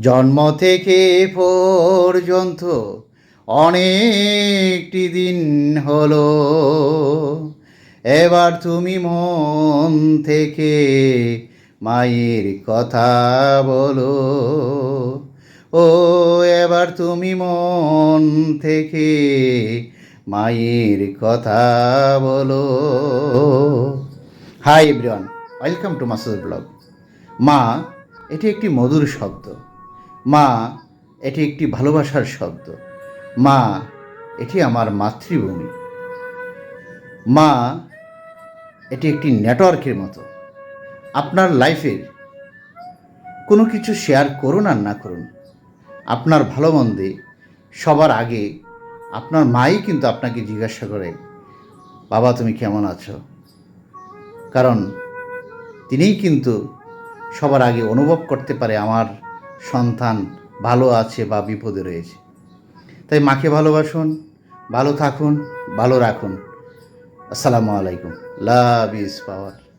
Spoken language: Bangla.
জন্ম থেকে পর্যন্ত অনেকটি দিন হলো। এবার তুমি মন থেকে মায়ের কথা বলো। ও, এবার তুমি মন থেকে মায়ের কথা বলো। Hi everyone welcome to Masud blog মা, এটি একটি মধুর শব্দ। মা, এটি একটি ভালোবাসার শব্দ। মা, এটি আমার মাতৃভূমি। মা, এটি একটি নেটওয়ার্কের মতো। আপনার লাইফের কোনো কিছু শেয়ার করুন আর না করুন। আপনার ভালো মন্দে সবার আগে আপনার মাই কিন্তু আপনাকে জিজ্ঞাসা করে, বাবা, তুমি কেমন আছো? কারণ তিনিই কিন্তু সবার আগে অনুভব করতে পারে আমার সন্তান ভালো আছে বা বিপদে রয়েছে। তাই মাকে ভালোবাসুন, ভালো থাকুন, ভালো রাখুন। আসসালামু আলাইকুম। Love is power.